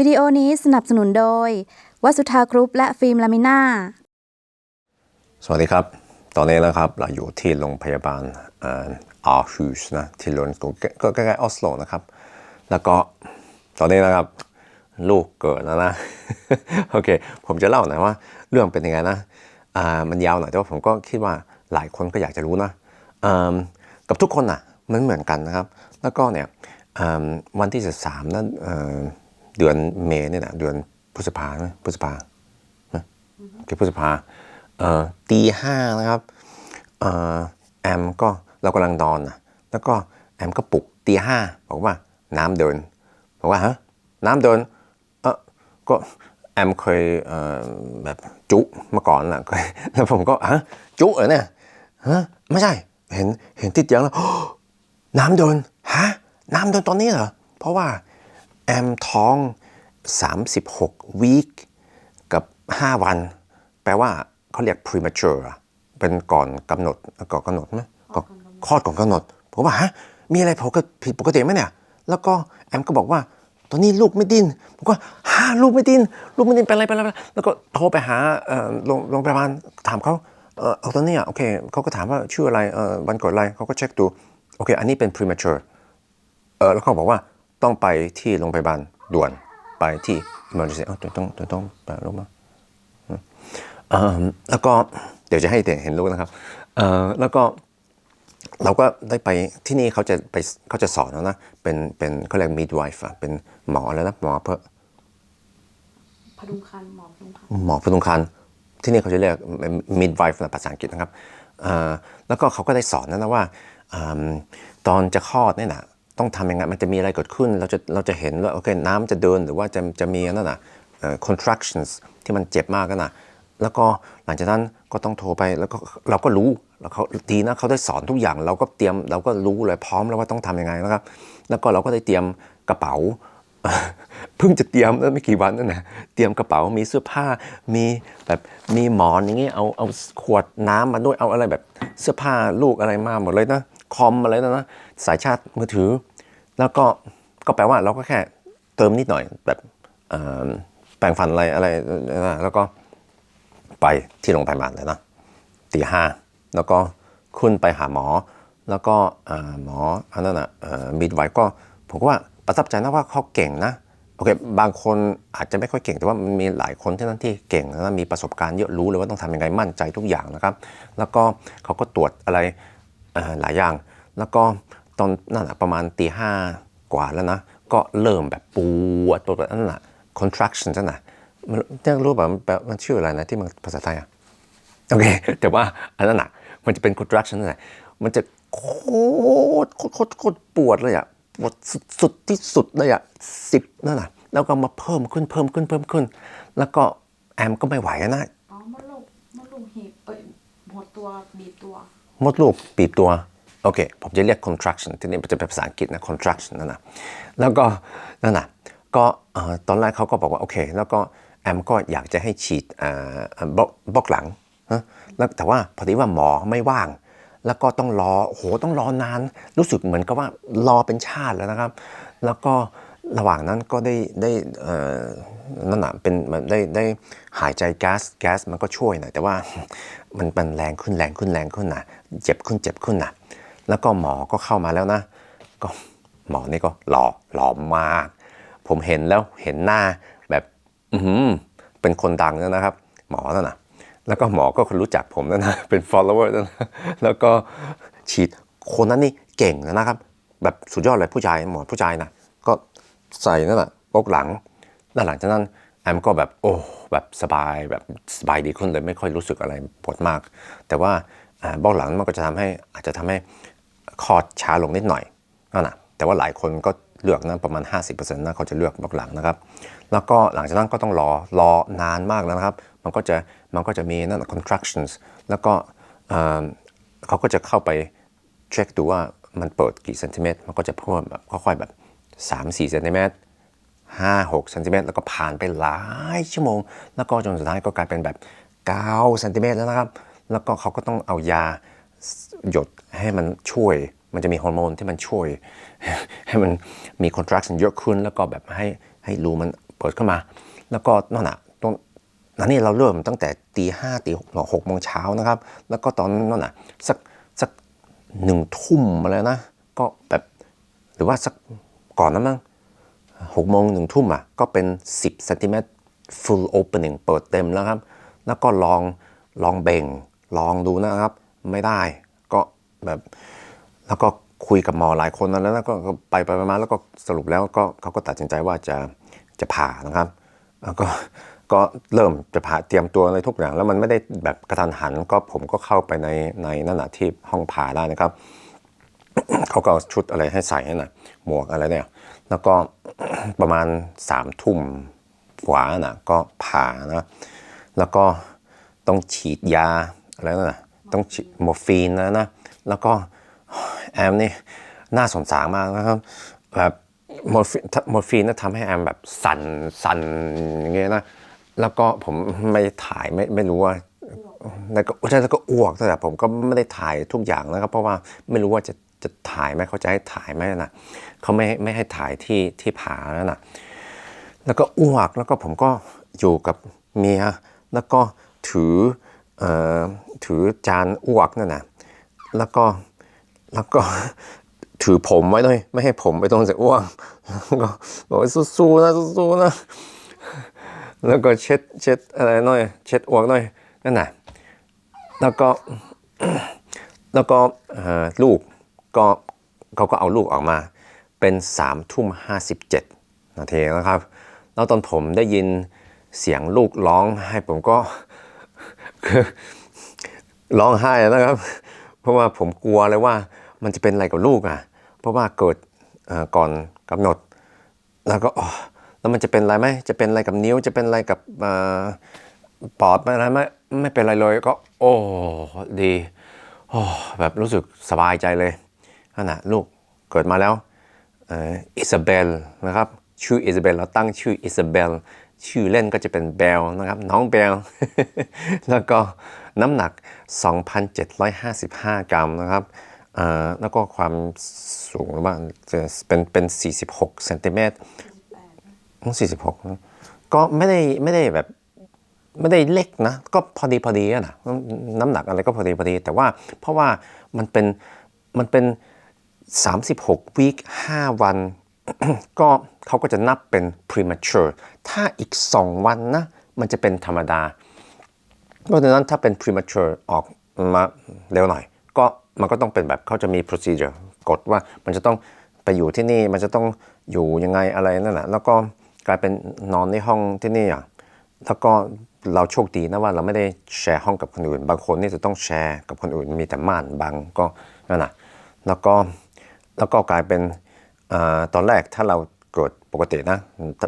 วิดีโอนี้สนับสนุนโดย วัสุธากรุ๊ปและฟิล์มลามิน่า สวัสดีครับ ตอนนี้นะครับเราอยู่ที่โรงพยาบาลอาร์ฮูสนะที่ลอนดอนก็ใกล้ๆออสโลนะครับ แล้วก็ตอนนี้นะครับลูกเกิดแล้วนะ โอเค ผมจะเล่าหน่อยว่า เรื่องเป็นยังไงนะมันยาวหน่อยแต่ว่าผมก็คิดว่าหลายคนก็อยากจะรู้นะกับทุกคนอะมันเหมือนกันนะครับ แล้วก็เนี่ยวันที่ 13นั้น เดือนเมษเนี่ยนะเดือนพฤษภาไหมพฤษภาโอเคพฤษภาเอ่อตีห้านะครับเอ่อแอมก็เรากำลังนอนนะแล้วก็แอมก็ปลุกตีห้าบอกว่าน้ำเดินบอกว่าฮะน้ำเดินเออก็แอมเคยเอ่อแบบจุมาก่อนนะเคยแล้วผมก็ฮะจุเหรอเนี่ยฮะไม่ใช่เห็นเห็นติดเตียงแล้วน้ำเดินฮะน้ำเดินตอนนี้เหรอเพราะว่า แอมท้อง 36วีคกับ 5 วัน แปลว่าเขาเรียก premature เป็นก่อนกำหนดก่อนกำหนดไหมก่อคลอดก่อนกำหนด ผมว่าฮะ มีอะไรผิดปกติไหมเนี่ย แล้วก็แอมก็บอกว่า ตอนนี้ลูกไม่ดิ้นผมก็ฮะลูกไม่ดิ้นลูกไม่ดิ้นเป็นอะไรเป็นอะไรแล้วก็โทรไปหาโรงงพยาบาลถามเขาเออตอนนี้อะโอเคเขาก็ถามว่าชื่ออะไรวันเกิดอะไรเขาก็เช็คดูโอเค อันนี้เป็น premature เออแล้วเขาบอกว่า ต้องไปที่โรงพยาบาลด่วนไปที่ emergency เอ้าต้องต้องต้องต้องไปลงมาเอ่อแล้วก็เดี๋ยวจะให้เห็นรูปนะครับเอ่อแล้วก็เราก็ได้ไปที่นี่เขาจะไปเขาจะสอนแล้วนะ เป็นเป็นเขาเรียก midwife อะเป็นหมอแล้วนะหมอเพื่อพดุงคันหมอพดุงคันหมอพดุงครรภ์ที่นี่เขาจะเรียก midwife นะภาษาอังกฤษนะครับเอ่อแล้วก็เขาก็ได้สอนนะนะว่าอืมตอนจะคลอดเนี่ยนะ ต้องทำยังไงมันจะมีอะไรเกิดขึ้น เราจะเราจะเห็นว่าโอเคน้ำจะเดินหรือว่าจะจะมีนั่นน่ะ contractions ที่มันเจ็บมากกันนะแล้วก็หลังจากนั้นก็ต้องโทรไปแล้วก็เราก็รู้แล้วเขาดีนะเขาได้สอนทุกอย่าง เราก็เตรียมเราก็รู้เลยพร้อมแล้วว่าต้องทำยังไงนะครับ แล้วก็เราก็ได้เตรียมกระเป๋าเพิ่งจะเตรียมแล้วไม่กี่วันนั่นนะเตรียมกระเป๋ามีเสื้อผ้ามีแบบมีหมอนอย่างเงี้ยเอาเอาขวดน้ำมาด้วยเอาอะไรแบบเสื้อผ้าลูกอะไรมาหมดเลยนะ คอมอะไรนะ สายชาร์จมือถือ แล้วก็ก็แปลว่าเราก็แค่เติมนิดหน่อยแบบแปรงฟันอะไรอะไรนะแล้วก็ไปที่โรงพยาบาลเลยนะตีห้าแล้วก็ขึ้นไปหาหมอ แล้วก็หมออันนั้นอะมิดไว้ก็ผมก็ว่าประทับใจนะว่าเขาเก่งนะโอเคบางคนอาจจะไม่ค่อยเก่งแต่ว่ามันมีหลายคนที่นั่นที่เก่งนะมีประสบการณ์เยอะรู้เลยว่าต้องทำยังไงมั่นใจทุกอย่างนะครับ แล้วก็เขาก็ตรวจอะไร หลายอย่าง แล้วก็ตอนนั่นแหะประมาณตีห้ากว่าแล้วนะ ก็เริ่มแบบปวดปวดนั่นแหละ contraction นั่นน่ะมันเรียกรู้แบบมันแปลมันชื่ออะไรนะที่มันภาษาไทยอะโอเค แต่ว่าอันนั้นอะมันจะเป็น contraction นั่นแหละมันจะโคตรโคตรโคตรปวดเลยอะปวดสุดที่สุดเลยอะสิบนั่นน่ะแล้วก็มาเพิ่มขึ้นเพิ่มขึ้นเพิ่มขึ้น แล้วก็แอมก็ไม่ไหวนะอ๋อมดลูกมดลูกหีบเอ้ยหดตัวบีบตัว มดลูกบีบตัว โอเค ผมจะเรียก contraction ที่นี่มันจะเป็นภาษาอังกฤษนะ contraction นั่นนะแล้วก็นั่นนะก็ตอนแรกเขาก็บอกว่า โอเค แล้วก็แอมก็อยากจะให้ฉีดบล็อกบล็อกหลังนะแล้วแต่ว่าพอดีว่าหมอไม่ว่าง แล้วก็ต้องรอโหต้องรอนาน รู้สึกเหมือนกับว่ารอเป็นชาติแล้วนะครับ แล้วก็ ระหว่างนั้นก็ได้ได้นั่นน่ะเป็นได้ได้หายใจแก๊สแก๊สมันก็ช่วยหน่อยแต่ว่ามันมันแรงขึ้นแรงขึ้นแรงขึ้นนะเจ็บขึ้นเจ็บขึ้นนะแล้วก็หมอก็เข้ามาแล้วนะ ก็หมอนี่ก็หล่อหล่อมาก ผมเห็นแล้วเห็นหน้าแบบอืเป็นคนดังแล้วนะครับ หมอนั่นนะแล้วก็หมอก็คนรู้จักผมแล้วนะเป็น follower แล้วนะแล้วก็ฉีดคนนั้นนี่เก่งนะครับ แบบสุดยอดเลยผู้ชายหมอผู้ชายนะก็ ใส่นั่นแหละปกหลังแล้วหลังจากนั้นแอมก็แบบโอ้แบบสบายแบบสบายดีขึ้นเลยไม่ค่อยรู้สึกอะไรปวดมาก แต่ว่าบ้าหลังมันก็จะทำให้อาจจะทำให้คลอดช้าลงนิดหน่อยนั่นนะแต่ว่าหลายคนก็เลือกนะประมาณ 50%นะเขาจะเลือกบ้าหลังนะครับ แล้วก็หลังจากนั้นก็ต้องรอรอนานมากแล้วนะครับ มันก็จะมันก็จะมีนั่น contractions แล้วก็เอ่อเขาก็จะเข้าไปเช็คดูว่ามันเปิดกี่เซนติเมตรมันก็จะเพิ่มแบบค่อยๆแบบ 3-4เซนติเมตร5 6เซนติเมตรแล้วก็ผ่านไปหลายชั่วโมง แล้วก็จนสุดท้ายก็กลายเป็นแบบ9เซนติเมตรแล้วนะครับ แล้วก็เขาก็ต้องเอายาหยดให้มันช่วย มันจะมีฮอร์โมนที่มันช่วย ให้มันมี contraction เยอะขึ้น แล้วก็แบบให้ให้รูมันเปิดเข้ามา แล้วก็นั่นน่ะตรงนั่นนี่เราเริ่มตั้งแต่ตีห้าตีหกหกโมงเช้านะครับ แล้วก็ตอนนั้นน่ะสักสักหนึ่งทุ่มมาแล้วนะ ก็แบบหรือว่าสัก ก่อนนั้นมั้งหกโมงหนึ่งทุ่มอะก็เป็น 10เซนติเมตร full opening เปิดเต็มแล้วครับ แล้วก็ลองลองเบ่ง ลองดูนะครับ ไม่ได้ก็แบบแล้วก็คุยกับหมอหลายคนแล้วแล้วก็ไปไปมาแล้วก็สรุปแล้วก็เขาก็ตัดสินใจว่าจะจะผ่านะครับ แล้วก็ก็เริ่มจะผ่าเตรียมตัวอะไรทุกอย่าง แล้วมันไม่ได้แบบกระทันหัน ก็ผมก็เข้าไปในในนั่นนะที่ห้องผ่าได้นะครับ เขาก็เอาชุดอะไรให้ใส่ให้หน่อยหมวกอะไรเนี่ย แล้วก็ประมาณสามทุ่มกว่าน่ะก็ผ่านะ แล้วก็ต้องฉีดยาอะไรนะต้องฉีดมอร์ฟีนนะนะ แล้วก็แอมนี่น่าสงสารมากนะครับแบบมอร์ฟีนมอร์ฟีนน่ะทำให้แอมแบบสั่นสั่นอย่างเงี้ยนะ แล้วก็ผมไม่ถ่ายไม่ไม่รู้ว่าแล้วก็ใช่แล้วก็อ้วกแต่ผมก็ไม่ได้ถ่ายทุกอย่างนะครับ เพราะว่าไม่รู้ว่าจะ จะถ่ายไหมเขาจะให้ถ่ายไหมนะเขาไม่ไม่ให้ถ่ายที่ที่ผาแล้วนะแล้วก็อ้วกแล้วก็ผมก็อยู่กับเมียแล้วก็ถือเอ่อถือจานอ้วกนั่นนะแล้วก็แล้วก็ถือผมไว้ด้วยไม่ให้ผมไปตรงจะอ้วกแล้วก็บอกว่าสู้ๆนะสู้ๆนะแล้วก็เช็ดเช็ดอะไรหน่อย เช็ดอ้วกหน่อยนั่นน่ะแล้วก็แล้วก็ลูก ก็เขาก็เอาลูกออกมาเป็นสามทุ่มห้าสิบเจ็ดนาทีนะครับ แล้วตอนผมได้ยินเสียงลูกร้องให้ผมก็คือร้องไห้นะครับ เพราะว่าผมกลัวเลยว่ามันจะเป็นอะไรกับลูกอะ เพราะว่าเกิดก่อนกำหนด แล้วก็แล้วมันจะเป็นอะไรไหมจะเป็นอะไรกับนิ้วจะเป็นอะไรกับปอดอะไรไหมไม่เป็นอะไรเลยก็ โอ้ดีโอ้แบบรู้สึกสบายใจเลย นั่นนะลูกเกิดมาแล้วอิซาเบลนะครับชื่ออิซาเบลเราตั้งชื่ออิซาเบลชื่อเล่นก็จะเป็นเบลนะครับน้องเบลแล้วก็น้ำหนัก 2,755 กรัมนะครับแล้วก็ความสูงหรือว่าจะเป็นเป็น46เซนติเมตรสี่สิบหกก็ไม่ได้ไม่ได้แบบไม่ได้เล็กนะก็พอดีพอดีนะน้ำน้ำหนักอะไรก็พอดีพอดี แต่ว่าเพราะว่ามันเป็นมันเป็น 36วีค5วัน ก็เขาก็จะนับเป็น premature ถ้าอีก 2 วันนะ มันจะเป็นธรรมดา เพราะฉะนั้นถ้าเป็น premature ออกมาเร็วหน่อย ก็มันก็ต้องเป็นแบบเขาจะมี procedure กฎว่ามันจะต้องไปอยู่ที่นี่ มันจะต้องอยู่ยังไงอะไรนั่นแหละ แล้วก็กลายเป็นนอนในห้องที่นี่อะแล้วก็เราโชคดีนะว่าเราไม่ได้แชร์ห้องกับคนอื่น บางคนนี่จะต้องแชร์กับคนอื่นมีแต่ม่านบังก็นั่นน่ะแล้วก็ แล้วก็กลายเป็นอตอนแรกถ้าเราเกิดปกตินะ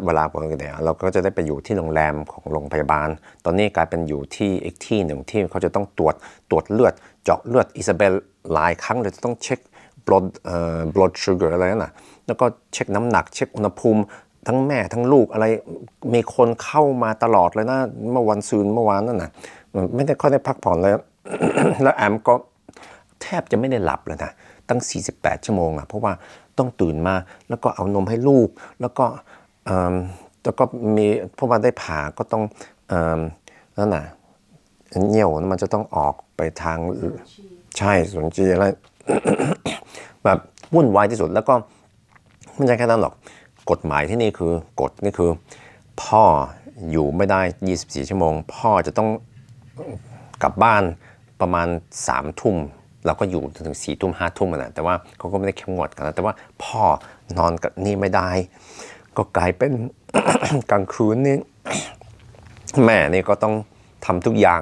เวลาปกติเนี่ยเราก็จะได้ไปอยู่ที่โรงแรมของโรงพยาบาล ตอนนี้กลายเป็นอยู่ที่อีกที่หนึ่งที่เขาจะต้องตรวจตรวจเลือดเจาะเลือดอิซาเบลหลายครั้งเลยจะต้องเช็ค blood blood sugar อะไรนั่นน่ะแล้วก็เช็คน้ำหนักเช็คอุณหภูมิทั้งแม่ทั้งลูกอะไรมีคนเข้ามาตลอดเลยนะเมื่อวันซืนเมื่อวานนั่นนะไม่ได้ค่อยได้พักผ่อนเลยแล้วแอมก็แทบจะไม่ได้หลับเลยนะ ตั้ง 48 ชั่วโมงอะเพราะว่าต้องตื่นมาแล้วก็เอานมให้ลูก แล้วก็แล้วก็มีเพราะว่าได้ผ่าก็ต้องอนั่นน่ะเหี่ยวมันจะต้องออกไปทางใช่สนจีอะไรแบบวุ่นวายที่สุดแล้วก็ไม่ใช่แค่นั้นหรอกกฎหมายที่นี่คือกฎนี่คือ พ่ออยู่ไม่ได้ 24 ชั่วโมง พ่อจะต้องกลับบ้านประมาณ3ามทุ่ม เราก็อยู่จนถึง4ี่ทุ่มห้าทุ่มนะแต่ว่าเขาก็ไม่ได้เข้มงวดกันนะแต่ว่าพ่อนอนกับนี่ไม่ได้ ก็กลายเป็นกลางคืนนี่แม่นี่ก็ต้องทำทุกอย่าง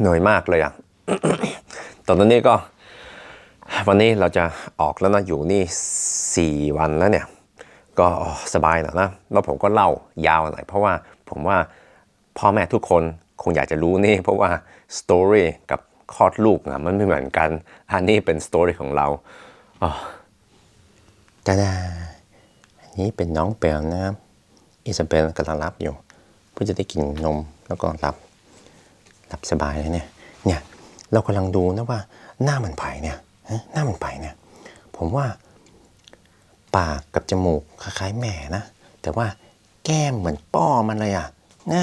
เหนื่อยมากเลยอะตอนนี้ก็ วันนี้เราจะออกแล้วนะอยู่นี่ 4 วันแล้วเนี่ย ก็สบายหน่อยนะแล้วผมก็เล่ายาวหน่อยเพราะว่าผมว่าพ่อแม่ทุกคนคงอยากจะรู้นี่ เพราะว่าสตอรี่กับ คลอดลูกนะมันไม่เหมือนกัน อันนี้เป็นสตอรี่ของเราจ้าดาอันนี้เป็นน้องเปลนะครับอิซาเบลกำลังรับอยู่เพื่อจะได้กินนมแล้วก็รับหลับสบายเลยเนี่ยเนี่ยเรากำลังดูนะว่าหน้ามันไผ่เนี่ยหน้ามันไผ่เนี่ยผมว่าปากกับจมูกคล้ายๆแม่นะ แต่ว่าแก้มเหมือนป้อมันเลยอะนะ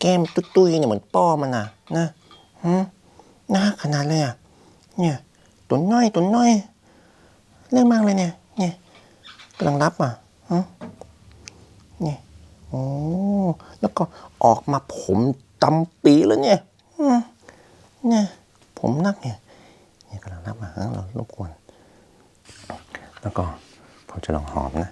แก้มตุ้ยๆเนี่ยเหมือนป้อมันอะนะหืม นะขนาดเลยอะ เนี่ยตัวน้อยตัวน้อยเรื่องมากเลยเนี่ย เนี่ยกำลังรับอะฮะเนี่ยโอ้แล้วก็ออกมาผมดำปีแล้วเนี่ยเนี่ย ผมนักเนี่ย เนี่ยกำลังรับมาฮะเรารบกวน แล้วก็ผมจะลองหอมนะ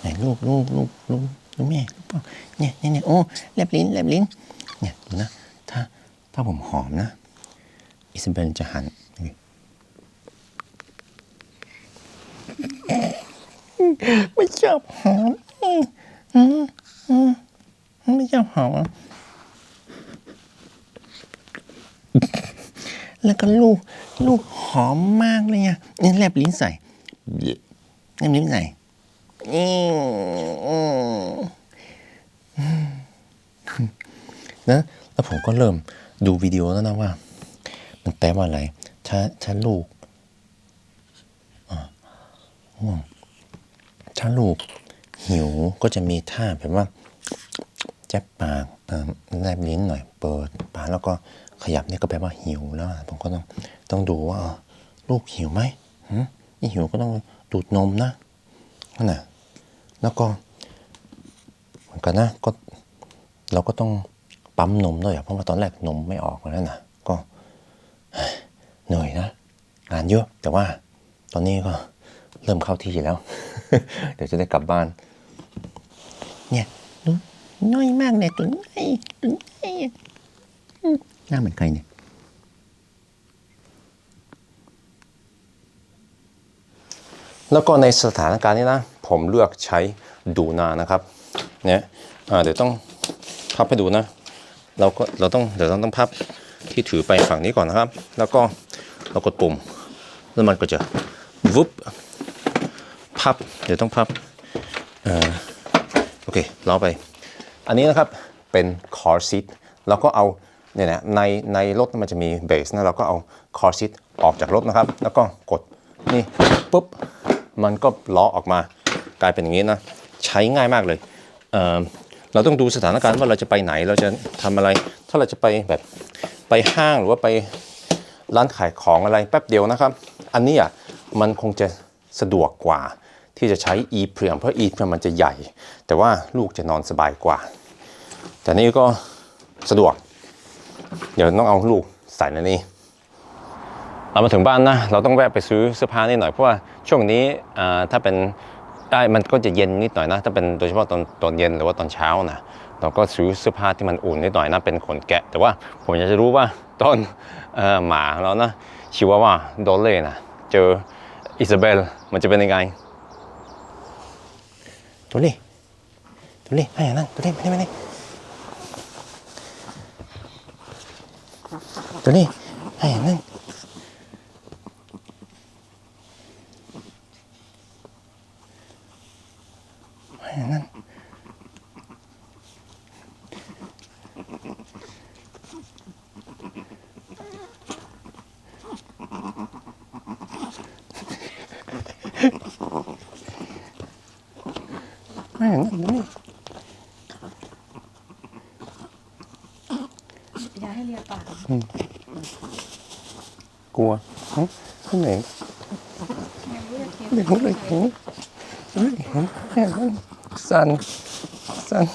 ไหนลูกลูกลูกลูกลูกแม่ลูกพ่อเนี่ยเนี่ยเนี่ยโอ้แลบลิ้นแลบลิ้น เนี่ยดูนะ ถ้าถ้าผมหอมนะ อิสเบนจะหันไม่ชอบหอมไม่ชอบหอมแล้วก็ลูก ลูกหอมมากเลยอะนี่แลบลิ้นใส่แลบลิ้นใส่นะแล้วผมก็เริ่มดูวิดีโอแล้วนะว่า มันแปลว่าอะไรถ้าถ้าลูกอ่วงถ้าลูกหิวก็จะมีท่าแบบว่าแจ๊บปากเอ่อแลบลิ้นหน่อย เปิดปากแล้วก็ขยับนี่ก็แปลว่าหิวแล้ว ผมก็ต้องต้องดูว่าลูกหิวไหมหืมนี่หิวก็ต้องดูดนมนะนั่นนะแล้วก็เหมือนกันนะก็เราก็ต้องปั๊มนมด้วยเพราะว่าตอนแรกนมไม่ออกแล้วนะ เหนื่อยนะงานเยอะแต่ว่าตอนนี้ก็เริ่มเข้าที่แล้ว เดี๋ยวจะได้กลับบ้าน เนี่ยน้อยมากเลยตัวน้อยตัวน้อยหน้าเหมือนใครเนี่ยแล้วก็ในสถานการณ์นี้นะ ผมเลือกใช้ดูนานะครับเนี่ยเดี๋ยวต้องพับให้ดูนะ เราก็เราต้องเดี๋ยวเราต้องพับที่ถือไปฝั่งนี้ก่อนนะครับ แล้วก็ เรากดปุ่ม แล้วมันก็จะวุบพับ เดี๋ยวต้องพับอ่อโอเคเราไป อันนี้นะครับเป็น car seat เราก็เอาเนี่ยนะในในรถมันจะมีเบสนะเราก็เอา car seat ออกจากรถนะครับ แล้วก็กดนี่ปุ๊บมันก็ล้อออกมากลายเป็นอย่างนี้นะ ใช้ง่ายมากเลยเอ่อเราต้องดูสถานการณ์ว่าเราจะไปไหนเราจะทำอะไร ถ้าเราจะไปแบบไปห้างหรือว่าไป ร้านขายของอะไรแป๊บเดียวนะครับ อันนี้อะมันคงจะสะดวกกว่าที่จะใช้ e p r e m เพราะ e p r e m มันจะใหญ่ แต่ว่าลูกจะนอนสบายกว่า แต่นี่ก็สะดวก เดี๋ยวต้องเอาลูกใส่ในนี้เรามาถึงบ้านนะ เราต้องแวะไปซื้อเสื้อผ้านิดหน่อยเพราะว่าช่วงนี้ถ้าเป็นได้มันก็จะเย็นนิดหน่อยนะ ถ้าเป็นโดยเฉพาะตอนตอนเย็นหรือว่าตอนเช้านะเราก็ซื้อเสื้อผ้าที่มันอุ่นนิดหน่อยนะเป็นขนแกะ แต่ว่าผมอยากจะรู้ว่า ตอนเออหมาเรานะชิวาว่าโดเล่นะเจออิซาเบลมันจะเป็นยังไงตัวเล่ตัวเล่ให้อย่งนั้นตัวเล่ไม่ได้ไม่ได้ตัวเล่ให้อย่งนั้นให้อย่งนั้นให้อย่างนั้นตัวเล่อย่าให้เลียปากกลัวหึข้างไหนเด็กเลยหึเฮ้ยหึแค่นั้นสั่นสั่น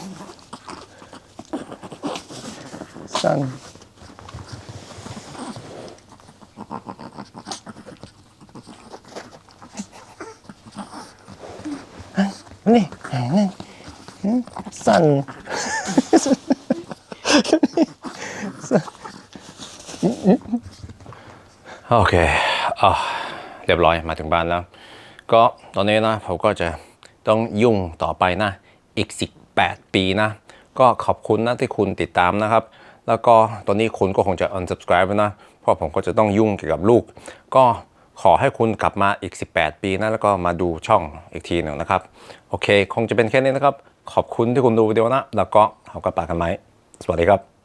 สั่น นี่แหนนั่นสั่นโอเคอะเรียบร้อยมาถึงบ้านแล้ว ก็ตอนนี้นะผมก็จะต้องยุ่งต่อไปนะ อีก 18 ปีนะ ก็ขอบคุณนะที่คุณติดตามนะครับ แล้วก็ตอนนี้คุณก็คงจะ unsubscribe แล้นะ เพราะผมก็จะต้องยุ่งเกี่ยวกับลูก ก็ ขอให้คุณกลับมาอีก 18 ปีนะแล้วก็มาดูช่องอีกทีหนึ่งนะครับ โอเค คงจะเป็นแค่นี้นะครับ ขอบคุณที่คุณดูวิดีโอนะ แล้วก็เอากระปากันไหม สวัสดีครับ